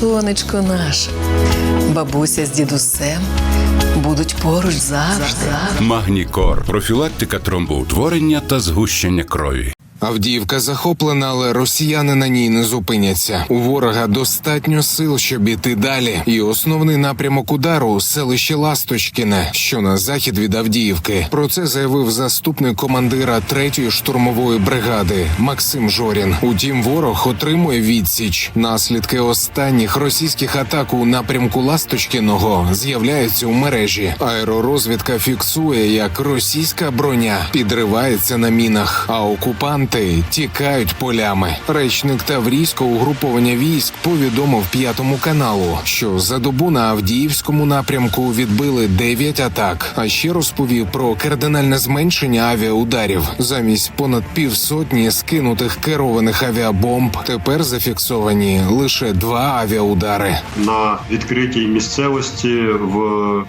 сонечко наше. Бабуся з дідусем будуть поруч завжди. Магнікор профілактика тромбоутворення та згущення крові. Авдіївка захоплена, але росіяни на ній не зупиняться. У ворога достатньо сил, щоб іти далі. І основний напрямок удару селище Ласточкіне, що на захід від Авдіївки. Про це заявив заступник командира 3-ї штурмової бригади Максим Жорін. Утім, ворог отримує відсіч. Наслідки останніх російських атак у напрямку Ласточкіного з'являються у мережі. Аеророзвідка фіксує, як російська броня підривається на мінах, а окупанти тікають полями. Речник Таврійського угруповання військ повідомив п'ятому каналу, що за добу на Авдіївському напрямку відбили 9 атак. А ще розповів про кардинальне зменшення авіаударів. Замість понад півсотні скинутих керованих авіабомб тепер зафіксовані лише два авіаудари. на відкритій місцевості в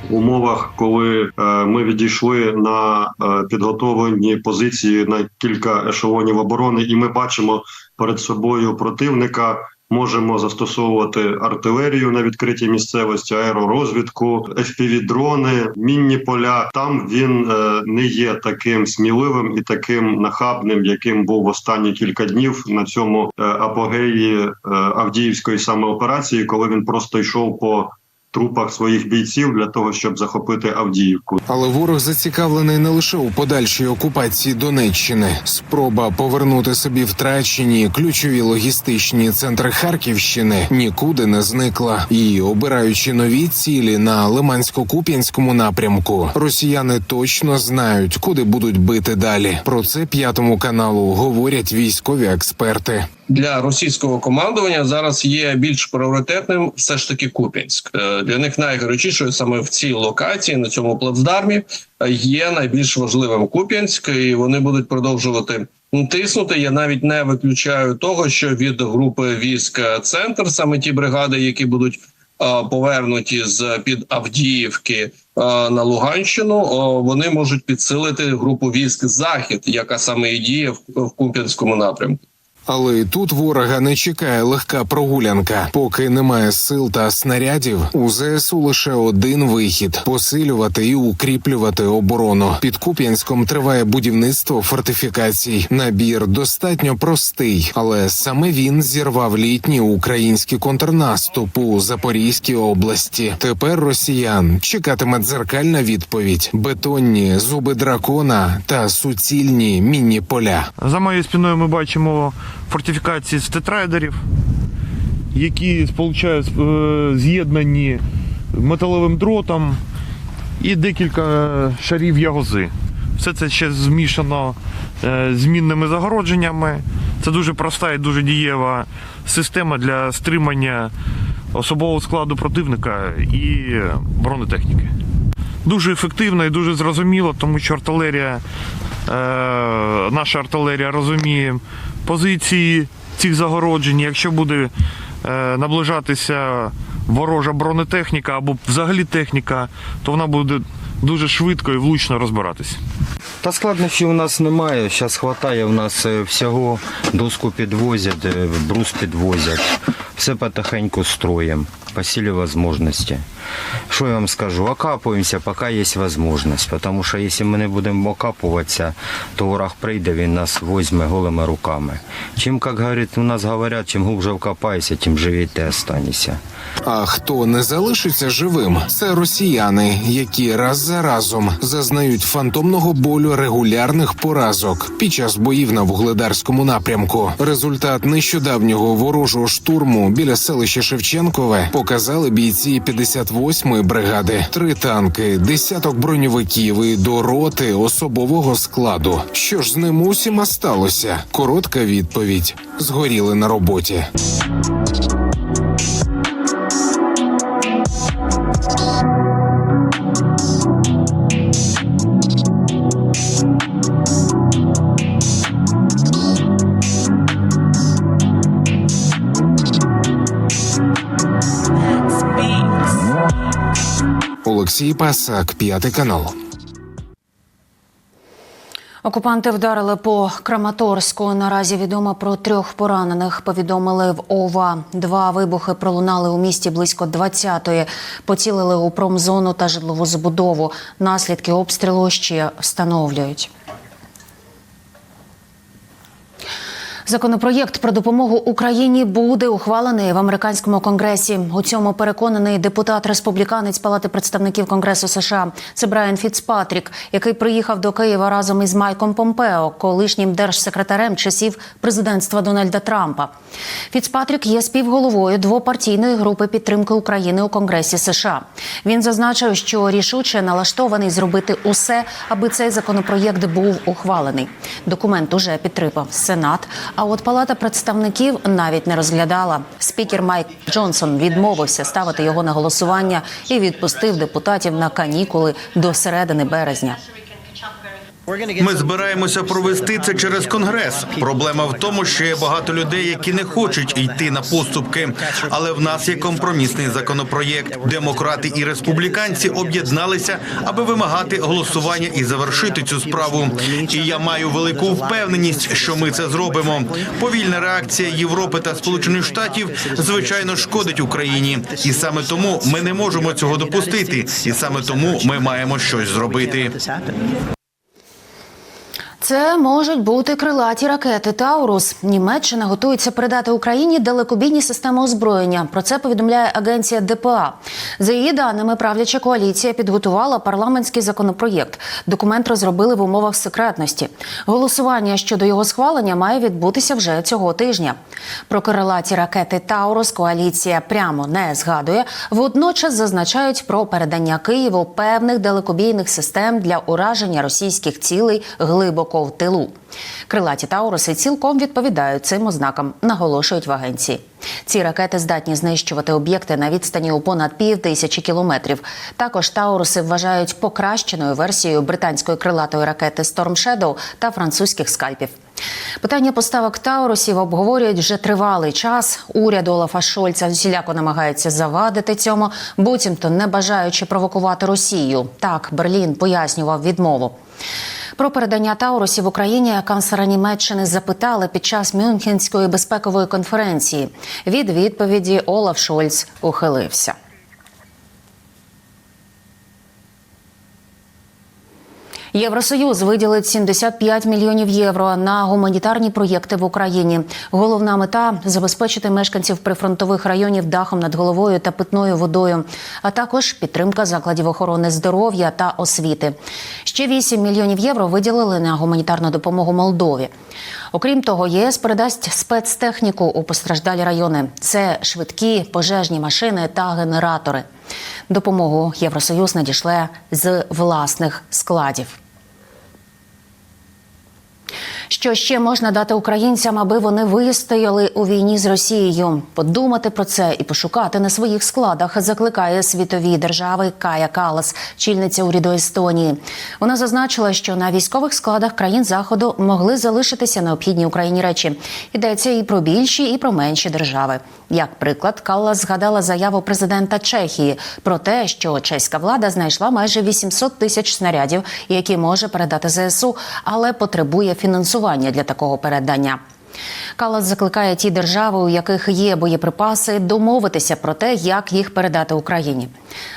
умовах, коли е, ми відійшли на е, підготовлені позиції на кілька ешелонів оборони, і ми бачимо перед собою противника. Можемо застосовувати артилерію на відкритій місцевості, аеророзвідку, FPV-дрони, мінні поля. Там він е, не є таким сміливим і таким нахабним, яким був останні кілька днів на цьому е, апогеї е, Авдіївської саме операції, коли він просто йшов по трупах своїх бійців для того, щоб захопити Авдіївку. Але ворог зацікавлений не лише у подальшій окупації Донеччини. Спроба повернути собі втрачені ключові логістичні центри Харківщини нікуди не зникла. І обираючи нові цілі на Лимансько-Куп'янському напрямку, росіяни точно знають, куди будуть бити далі. Про це п'ятому каналу говорять військові експерти. Для російського командування зараз є більш пріоритетним все ж таки Куп'янськ. Е, Для них найгарячішою саме в цій локації на цьому плацдармі е, є найбільш важливим Куп'янськ, і вони будуть продовжувати. Тиснути я навіть не виключаю того, що від групи військ центр саме ті бригади, які будуть е, повернуті з під Авдіївки на Луганщину, вони можуть підсилити групу військ Захід, яка саме і діє в Куп'янському напрямку. Але і тут ворога не чекає легка прогулянка. Поки немає сил та снарядів, у ЗСУ лише один вихід посилювати і укріплювати оборону. Під Куп'янськом триває будівництво фортифікацій. Набір достатньо простий, але саме він зірвав літній український контрнаступ у Запорізькій області. Тепер росіян чекатиме дзеркальна відповідь: бетонні зуби дракона та суцільні мінні поля. За моєю спиною ми бачимо фортифікації з тетрайдерів, які е, з'єднані металевим дротом і декілька шарів ягози. Все це ще змішано е, з мінними загородженнями. Це дуже проста і дуже дієва система для стримання особового складу противника і бронетехніки. Дуже ефективно і дуже зрозуміло, тому що артилерія, е, наша артилерія розуміє позиції цих загороджень. Якщо буде е, наближатися ворожа бронетехніка або взагалі техніка, то вона буде дуже швидко і влучно розбиратися. Та складнощів у нас немає. Зараз вистачає у нас е, всього доску підвозять, е, брус підвозять. Все потихеньку строїмо, по силі можливості. Що я вам скажу? Окапуємося, поки є можливість. Тому що якщо ми не будемо окапуватися, то ворог прийде, він нас візьме голими руками. Чим, як говорить, у нас говорять, чим глубже вкопаєшся, тим живіше ти останешся. А хто не залишиться живим, це росіяни, які раз за разом зазнають фантомного болю регулярних поразок під час боїв на вугледарському напрямку. Результат нещодавнього ворожого штурму біля селища Шевченкове показали бійці 58-ї бригади, три танки, десяток броньовиків і до роти особового складу. Що ж з ним усіма сталося? Коротка відповідь: згоріли на роботі. Олексій Пасак, п'ятий канал. Окупанти вдарили по Краматорську. Наразі відомо про трьох поранених. Повідомили в ОВА. Два вибухи пролунали у місті близько 20-ї. Поцілили у промзону та житлову забудову. Наслідки обстрілу ще встановлюють. Законопроєкт про допомогу Україні буде ухвалений в американському конгресі. У цьому переконаний депутат республіканець Палати представників Конгресу США. Це Брайан Фіцпатрік, який приїхав до Києва разом із Майком Помпео, колишнім держсекретарем часів президентства Дональда Трампа. Фіцпатрік є співголовою двопартійної групи підтримки України у Конгресі США. Він зазначив, що рішуче налаштований зробити усе, аби цей законопроєкт був ухвалений. Документ уже підтримав Сенат. А от Палата представників навіть не розглядала. Спікер Майк Джонсон відмовився ставити його на голосування і відпустив депутатів на канікули до середини березня. Ми збираємося провести це через конгрес. Проблема в тому, що є багато людей, які не хочуть йти на поступки. Але в нас є компромісний законопроєкт. Демократи і республіканці об'єдналися, аби вимагати голосування і завершити цю справу. І я маю велику впевненість, що ми це зробимо. Повільна реакція Європи та Сполучених Штатів звичайно шкодить Україні, і саме тому ми не можемо цього допустити. І саме тому ми маємо щось зробити. Це можуть бути крилаті ракети Таурус. Німеччина готується передати Україні далекобійні системи озброєння. Про це повідомляє агенція ДПА. За її даними, правляча коаліція підготувала парламентський законопроєкт. Документ розробили в умовах секретності. Голосування щодо його схвалення має відбутися вже цього тижня. Про крилаті ракети Таурус коаліція прямо не згадує. Водночас зазначають про передання Києву певних далекобійних систем для ураження російських цілей глибоко в тилу. Крилаті Тауруси цілком відповідають цим ознакам, наголошують в агенції. Ці ракети здатні знищувати об'єкти на відстані у понад пів тисячі кілометрів. Також Тауруси вважають покращеною версією британської крилатої ракети Storm Shadow та французьких скальпів. Питання поставок Таурусів обговорюють вже тривалий час. Уряд Олафа Шольца усіляко намагається завадити цьому, буцімто не бажаючи провокувати Росію. Так Берлін пояснював відмову. Про передання Таурусів Україні канцлера Німеччини запитали під час Мюнхенської безпекової конференції. Від відповіді Олаф Шольц ухилився. Євросоюз виділить 75 мільйонів євро на гуманітарні проєкти в Україні. Головна мета забезпечити мешканців прифронтових районів дахом над головою та питною водою, а також підтримка закладів охорони здоров'я та освіти. Ще 8 мільйонів євро виділили на гуманітарну допомогу Молдові. Окрім того, ЄС передасть спецтехніку у постраждалі райони. Це швидкі пожежні машини та генератори. Допомогу Євросоюз надішле з власних складів. Що ще можна дати українцям, аби вони вистояли у війні з Росією? Подумати про це і пошукати на своїх складах закликає світові держави Кая Калас, чільниця уряду Естонії. Вона зазначила, що на військових складах країн заходу могли залишитися необхідні Україні речі. Йдеться і про більші, і про менші держави. Як приклад, Каллас згадала заяву президента Чехії про те, що чеська влада знайшла майже 800 тисяч снарядів, які може передати ЗСУ, але потребує фінансування для такого передання. Калас закликає ті держави, у яких є боєприпаси, домовитися про те, як їх передати Україні.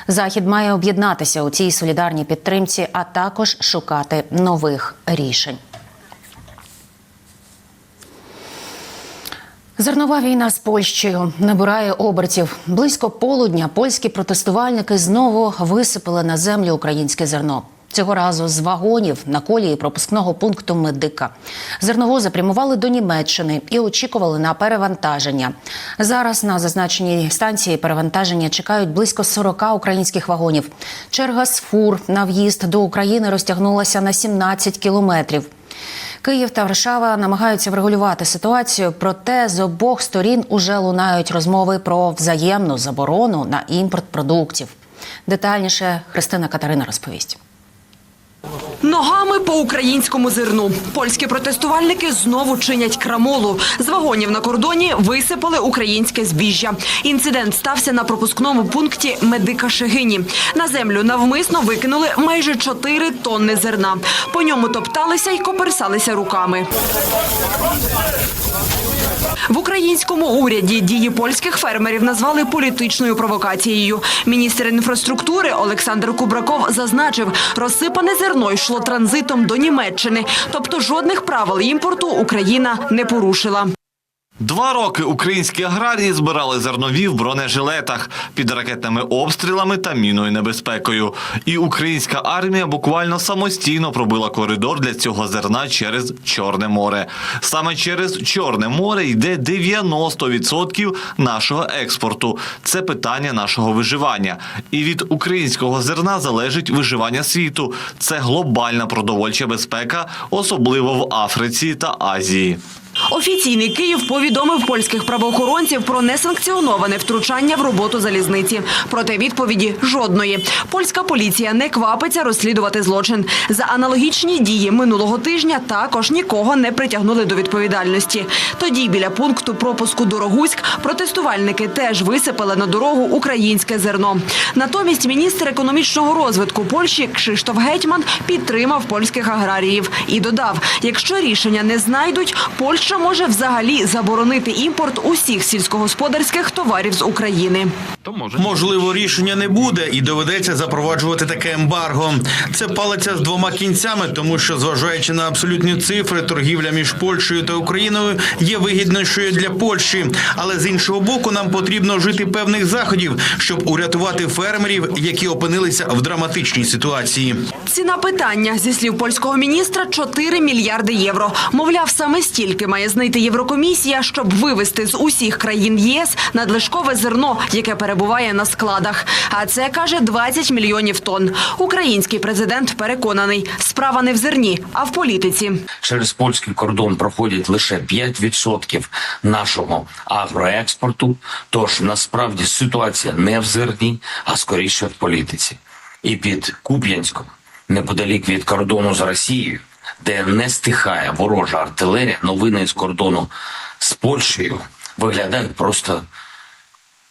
Захід має об'єднатися у цій солідарній підтримці, а також шукати нових рішень. Зернова війна з Польщею набирає обертів. Близько полудня польські протестувальники знову висипали на землю українське зерно. Цього разу з вагонів на колії пропускного пункту медика. Зерновози прямували до Німеччини і очікували на перевантаження. Зараз на зазначеній станції перевантаження чекають близько 40 українських вагонів. Черга з фур на в'їзд до України розтягнулася на 17 кілометрів. Київ та Варшава намагаються врегулювати ситуацію, проте з обох сторін уже лунають розмови про взаємну заборону на імпорт продуктів. Детальніше Христина Катерина розповість. Ногами по українському зерну. Польські протестувальники знову чинять крамолу. З вагонів на кордоні висипали українське збіжжя. Інцидент стався на пропускному пункті Медика Шегині. На землю навмисно викинули майже 4 тонни зерна. По ньому топталися й коперсалися руками. В українському уряді дії польських фермерів назвали політичною провокацією. Міністр інфраструктури Олександр Кубраков зазначив, розсипане зерно йшло транзитом до Німеччини, тобто жодних правил імпорту Україна не порушила. Два роки українські аграрії збирали зернові в бронежилетах під ракетними обстрілами та міною небезпекою. І українська армія буквально самостійно пробила коридор для цього зерна через Чорне море. Саме через Чорне море йде 90% нашого експорту. Це питання нашого виживання. І від українського зерна залежить виживання світу. Це глобальна продовольча безпека, особливо в Африці та Азії. Офіційний Київ повідомив польських правоохоронців про несанкціоноване втручання в роботу залізниці. Проте відповіді жодної. Польська поліція не квапиться розслідувати злочин. За аналогічні дії минулого тижня також нікого не притягнули до відповідальності. Тоді біля пункту пропуску Дорогуськ протестувальники теж висипали на дорогу українське зерно. Натомість міністр економічного розвитку Польщі Кшиштоф Гетьман підтримав польських аграріїв і додав: якщо рішення не знайдуть, Польща може взагалі заборонити імпорт усіх сільськогосподарських товарів з України. Можливо, рішення не буде і доведеться запроваджувати таке ембарго. Це палиться з двома кінцями, тому що, зважаючи на абсолютні цифри, торгівля між Польщею та Україною є вигіднішою для Польщі. Але з іншого боку, нам потрібно вжити певних заходів, щоб урятувати фермерів, які опинилися в драматичній ситуації. Ціна питання зі слів польського міністра 4 мільярди євро. Мовляв, саме стільки має знайти Єврокомісія, щоб вивести з усіх країн ЄС надлишкове зерно, яке перебуває на складах. А це каже 20 мільйонів тонн. Український президент переконаний, справа не в зерні, а в політиці. через польський кордон проходять лише 5% нашого агроекспорту. Тож насправді ситуація не в зерні, а скоріше в політиці. І під Куп'янськом, неподалік від кордону з Росією, де не стихає ворожа артилерія, новини з кордону з Польщею виглядають просто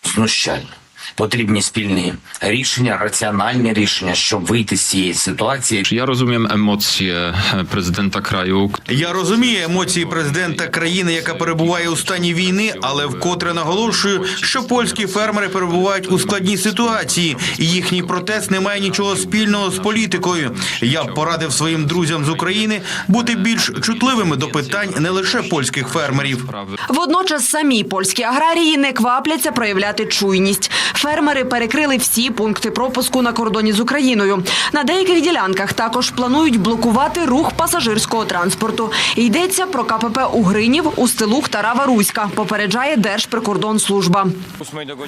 знущально. Потрібні спільні рішення, раціональні рішення, щоб вийти з цієї ситуації. Я розумiem emocje prezydenta kraju, Я розумію емоції президента країни, яка перебуває у стані війни, але вкотре наголошую, що польські фермери перебувають у складній ситуації, і їхній протест не має нічого спільного з політикою. Я б порадив своїм друзям з України бути більш чутливими до питань не лише польських фермерів. Водночас самі польські аграрії не квапляться проявляти чуйність. Фермери перекрили всі пункти пропуску на кордоні з Україною. На деяких ділянках також планують блокувати рух пасажирського транспорту. Йдеться про КПП Угринів, Устилух та Рава Руська, попереджає Держприкордонслужба.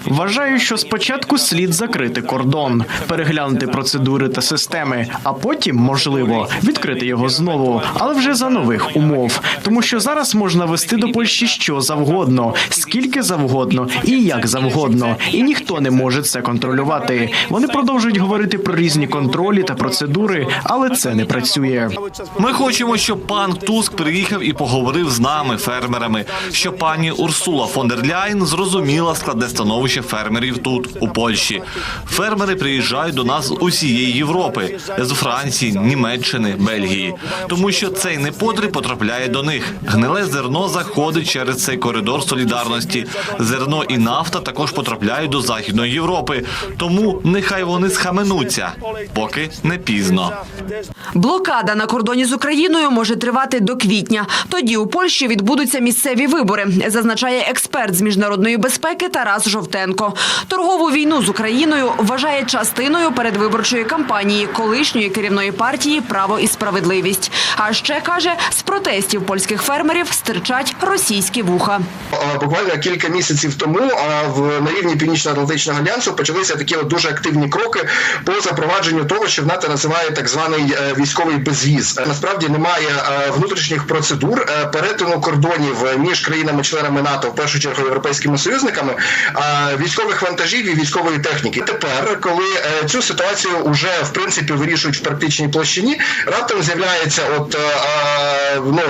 Вважаю, що спочатку слід закрити кордон, переглянути процедури та системи, а потім, можливо, відкрити його знову, але вже за нових умов. Тому що зараз можна вести до Польщі що завгодно, скільки завгодно і як завгодно, і ніхто не може це контролювати. Вони продовжують говорити про різні контролі та процедури, але це не працює. Ми хочемо, щоб пан Туск приїхав і поговорив з нами, фермерами, щоб пані Урсула фон дер Ляйн зрозуміла складне становище фермерів тут, у Польщі. Фермери приїжджають до нас з усієї Європи, з Франції, Німеччини, Бельгії, тому що цей непотріб потрапляє до них. Гниле зерно заходить через цей коридор солідарності. Зерно і нафта також потрапляють до Західної Європи. Тому нехай вони схаменуться, поки не пізно. Блокада на кордоні з Україною може тривати до квітня. Тоді у Польщі відбудуться місцеві вибори, зазначає експерт з міжнародної безпеки Тарас Жовтенко. Торгову війну з Україною вважає частиною передвиборчої кампанії колишньої керівної партії Право і справедливість. А ще каже, з протестів польських фермерів стирчать російські вуха. Буквально кілька місяців тому на рівні північно Північно-Атлантичного альянсу почалися такі дуже активні кроки по запровадженню того, що в НАТО називає так званий е, військовий безвіз. Е, Насправді немає е, внутрішніх процедур перетину кордонів між країнами-членами НАТО, в першу чергу європейськими союзниками, військових вантажів і військової техніки. Тепер, коли цю ситуацію вже в принципі вирішують в практичній площині, раптом з'являється от е, е, ну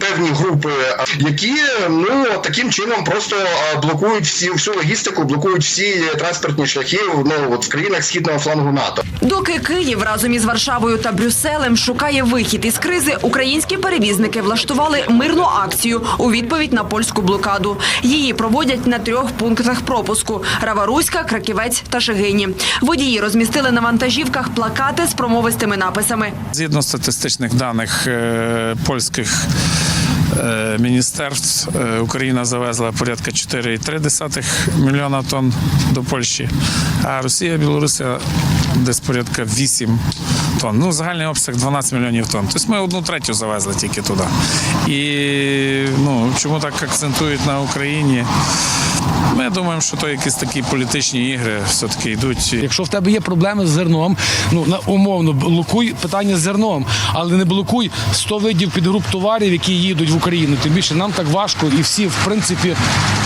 певні групи, які ну таким чином просто блокують всі всю логістику, блокують всі транспортні шляхи ну от в країнах східного флангу НАТО. Доки Київ разом із Варшавою та Брюсселем шукає вихід із кризи, українські перевізники влаштували мирну акцію у відповідь на польську блокаду. Її проводять на трьох пунктах пропуску: Раваруська, Краківець та Шегині. Водії розмістили на вантажівках плакати з промовистими написами. Згідно статистичних даних е, польських е, міністерств, е, Україна завезла порядка 4,3 мільйона тонн до Польщі, а Росія, Білорусія десь порядка 8 тонн. Ну, загальний обсяг 12 мільйонів тонн. Тобто ми одну третю завезли тільки туди. І ну, чому так акцентують на Україні? Ми думаємо, що то якісь такі політичні ігри все-таки йдуть. Якщо в тебе є проблеми з зерном, ну на умовно блокуй питання з зерном, але не блокуй 100 видів підгруп товарів, які їдуть в Україну. Тим більше нам так важко, і всі, в принципі,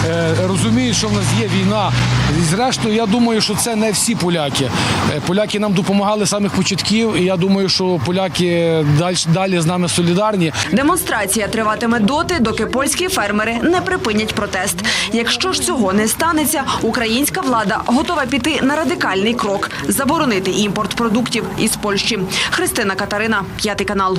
е, розуміють, що в нас є війна. І зрештою, я думаю, що це не всі поляки. Е, Поляки нам допомагали з самих початків, і я думаю, що поляки далі, далі з нами солідарні. Демонстрація триватиме доти, доки польські фермери не припинять протест. Якщо ж цього не станеться, українська влада готова піти на радикальний крок заборонити імпорт продуктів із Польщі. Христина Катерина, п'ятий канал.